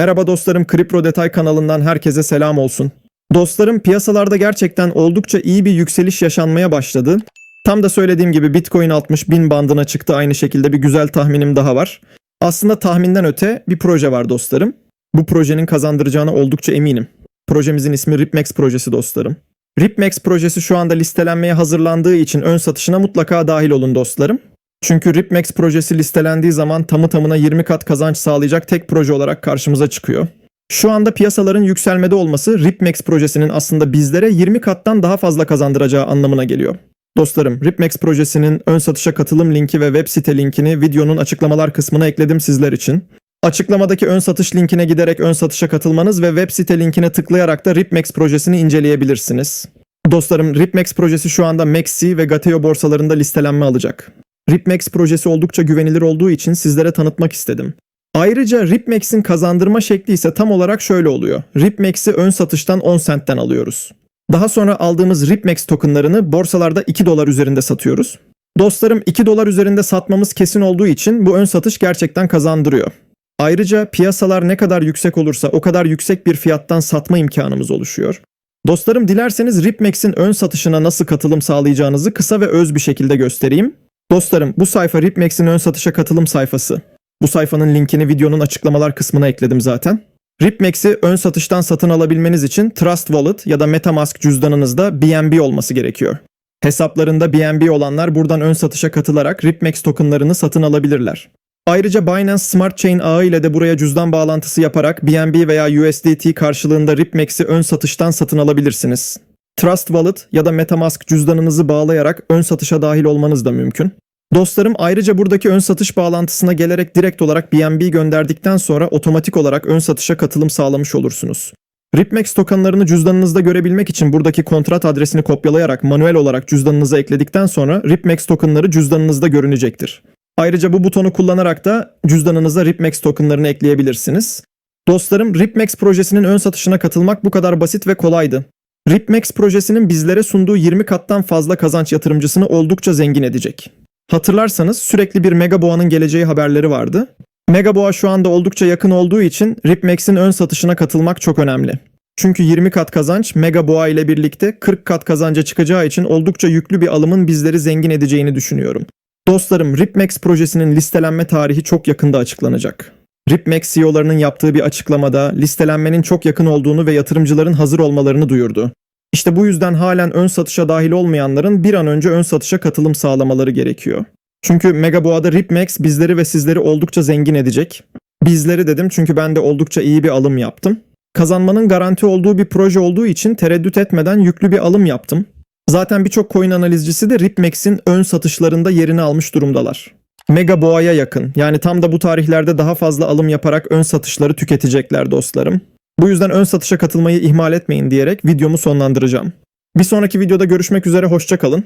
Merhaba dostlarım, Kripro Detay kanalından herkese selam olsun. Dostlarım piyasalarda gerçekten oldukça iyi bir yükseliş yaşanmaya başladı. Tam da söylediğim gibi Bitcoin 60 bin bandına çıktı aynı şekilde bir güzel tahminim daha var. Aslında tahminden öte bir proje var dostlarım. Bu projenin kazandıracağına oldukça eminim. Projemizin ismi Ripmax projesi dostlarım. Ripmax projesi şu anda listelenmeye hazırlandığı için ön satışına mutlaka dahil olun dostlarım. Çünkü Ripmax projesi listelendiği zaman tamı tamına 20 kat kazanç sağlayacak tek proje olarak karşımıza çıkıyor. Şu anda piyasaların yükselmede olması Ripmax projesinin aslında bizlere 20 kattan daha fazla kazandıracağı anlamına geliyor. Dostlarım, Ripmax projesinin ön satışa katılım linki ve web site linkini videonun açıklamalar kısmına ekledim sizler için. Açıklamadaki ön satış linkine giderek ön satışa katılmanız ve web site linkine tıklayarak da Ripmax projesini inceleyebilirsiniz. Dostlarım, Ripmax projesi şu anda Maxi ve Gateo borsalarında listelenme alacak. Ripmax projesi oldukça güvenilir olduğu için sizlere tanıtmak istedim. Ayrıca Ripmax'in kazandırma şekli ise tam olarak şöyle oluyor. Ripmax'i ön satıştan 10 centten alıyoruz. Daha sonra aldığımız Ripmax tokenlarını borsalarda 2 dolar üzerinde satıyoruz. Dostlarım 2 dolar üzerinde satmamız kesin olduğu için bu ön satış gerçekten kazandırıyor. Ayrıca piyasalar ne kadar yüksek olursa o kadar yüksek bir fiyattan satma imkanımız oluşuyor. Dostlarım dilerseniz Ripmax'in ön satışına nasıl katılım sağlayacağınızı kısa ve öz bir şekilde göstereyim. Dostlarım bu sayfa Ripmax'in ön satışa katılım sayfası. Bu sayfanın linkini videonun açıklamalar kısmına ekledim zaten. Ripmax'i ön satıştan satın alabilmeniz için Trust Wallet ya da Metamask cüzdanınızda BNB olması gerekiyor. Hesaplarında BNB olanlar buradan ön satışa katılarak Ripmax tokenlarını satın alabilirler. Ayrıca Binance Smart Chain ağı ile de buraya cüzdan bağlantısı yaparak BNB veya USDT karşılığında Ripmax'i ön satıştan satın alabilirsiniz. Trust Wallet ya da Metamask cüzdanınızı bağlayarak ön satışa dahil olmanız da mümkün. Dostlarım ayrıca buradaki ön satış bağlantısına gelerek direkt olarak BNB gönderdikten sonra otomatik olarak ön satışa katılım sağlamış olursunuz. Ripmax tokenlarını cüzdanınızda görebilmek için buradaki kontrat adresini kopyalayarak manuel olarak cüzdanınıza ekledikten sonra Ripmax tokenları cüzdanınızda görünecektir. Ayrıca bu butonu kullanarak da cüzdanınıza Ripmax tokenlarını ekleyebilirsiniz. Dostlarım Ripmax projesinin ön satışına katılmak bu kadar basit ve kolaydı. Ripmax projesinin bizlere sunduğu 20 kattan fazla kazanç yatırımcısını oldukça zengin edecek. Hatırlarsanız sürekli bir Mega Boğa'nın geleceği haberleri vardı. Mega Boğa şu anda oldukça yakın olduğu için Ripmax'in ön satışına katılmak çok önemli. Çünkü 20 kat kazanç Mega Boğa ile birlikte 40 kat kazanca çıkacağı için oldukça yüklü bir alımın bizleri zengin edeceğini düşünüyorum. Dostlarım Ripmax projesinin listelenme tarihi çok yakında açıklanacak. Ripmax CEO'larının yaptığı bir açıklamada listelenmenin çok yakın olduğunu ve yatırımcıların hazır olmalarını duyurdu. İşte bu yüzden halen ön satışa dahil olmayanların bir an önce ön satışa katılım sağlamaları gerekiyor. Çünkü Mega Boğa'da Ripmax bizleri ve sizleri oldukça zengin edecek. Bizleri dedim çünkü ben de oldukça iyi bir alım yaptım. Kazanmanın garanti olduğu bir proje olduğu için tereddüt etmeden yüklü bir alım yaptım. Zaten birçok coin analizcisi de Ripmax'in ön satışlarında yerini almış durumdalar. Mega Boğa'ya yakın yani tam da bu tarihlerde daha fazla alım yaparak ön satışları tüketecekler dostlarım. Bu yüzden ön satışa katılmayı ihmal etmeyin diyerek videomu sonlandıracağım. Bir sonraki videoda görüşmek üzere hoşçakalın.